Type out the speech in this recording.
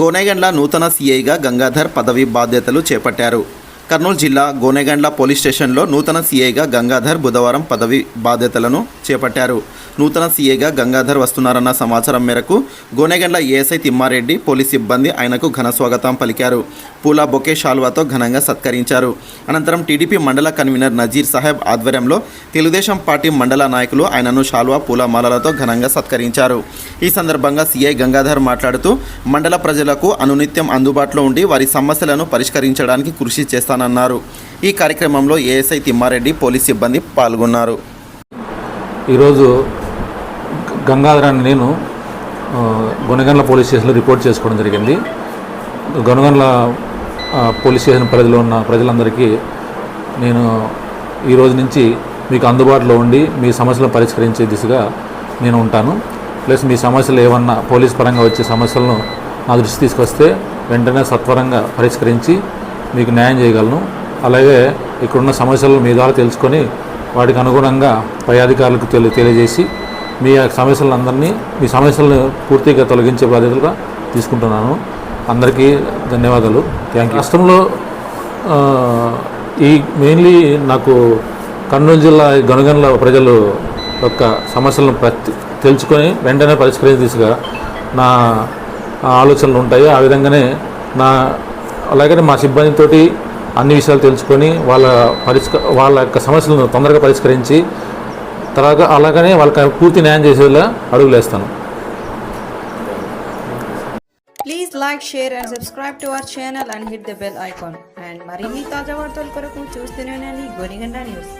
గోనెగండ్ల నూతన సీఐగా గంగాధర్ పదవి బాధ్యతలు చేపట్టారు. కర్నూలు జిల్లా గోనెగండ్ల పోలీస్ స్టేషన్లో నూతన సీఐగా గంగాధర్ బుధవారం పదవి బాధ్యతలను చేపట్టారు. నూతన సీఐగా గంగాధర్ వస్తున్నారన్న సమాచారం మేరకు గోనెగండ్ల ఏఎస్ఐ తిమ్మారెడ్డి పోలీస్ సిబ్బంది ఆయనకు ఘన స్వాగతం పలికారు. పూల బొకే షాల్వాతో ఘనంగా సత్కరించారు. అనంతరం టీడీపీ మండల కన్వీనర్ నజీర్ సాహెబ్ ఆధ్వర్యంలో తెలుగుదేశం పార్టీ మండల నాయకులు ఆయనను షాల్వా పూలమాలలతో ఘనంగా సత్కరించారు. ఈ సందర్భంగా సీఐ గంగాధర్ మాట్లాడుతూ మండల ప్రజలకు అనునిత్యం అందుబాటులో ఉండి వారి సమస్యలను పరిష్కరించడానికి కృషి చేస్తానన్నారు. ఈ కార్యక్రమంలో ఏఎస్ఐ తిమ్మారెడ్డి పోలీస్ సిబ్బంది పాల్గొన్నారు. ఈరోజు గంగాధర్ అని నేను గుణగండ్ల పోలీస్ స్టేషన్లో రిపోర్ట్ చేసుకోవడం జరిగింది. గొనగండ్ల పోలీస్ స్టేషన్ పరిధిలో ఉన్న ప్రజలందరికీ నేను ఈ రోజు నుంచి మీకు అందుబాటులో ఉండి మీ సమస్యలను పరిష్కరించే దిశగా నేను ఉంటాను. ప్లస్ మీ సమస్యలు ఏమన్నా పోలీస్ పరంగా వచ్చే సమస్యలను నా దృష్టి తీసుకొస్తే వెంటనే సత్వరంగా పరిష్కరించి మీకు న్యాయం చేయగలను. అలాగే ఇక్కడున్న సమస్యలు మీ ద్వారా తెలుసుకొని వాటికి అనుగుణంగా పై అధికారులకు తెలి తెలియజేసి మీ యొక్క సమస్యలందరినీ మీ సమస్యలను పూర్తిగా తొలగించే బాధ్యతలుగా తీసుకుంటున్నాను. అందరికీ ధన్యవాదాలు. థ్యాంక్ యూ రాష్ట్రంలో ఈ మెయిన్లీ నాకు కర్నూలు జిల్లా గనుగండ్ల ప్రజలు యొక్క సమస్యలను ప్రతి తెలుసుకొని వెంటనే పరిష్కరించే దిశగా నా ఆలోచనలు ఉంటాయి. ఆ విధంగానే నా అలాగనే మా సిబ్బందితోటి అన్ని విషయాలు తెలుసుకొని వాళ్ళ పరిష్క వాళ్ళ యొక్క సమస్యలను తొందరగా పరిష్కరించి తర్వాత అలాగనే వాళ్ళకి పూర్తి న్యాయం చేసేలా అడుగులేస్తాను please like share and subscribe to our channel and hit the bell icon and మరిన్ని తాజా వార్తల కొరకు చూస్తూనే ఉండండి. గోనిగండ న్యూస్.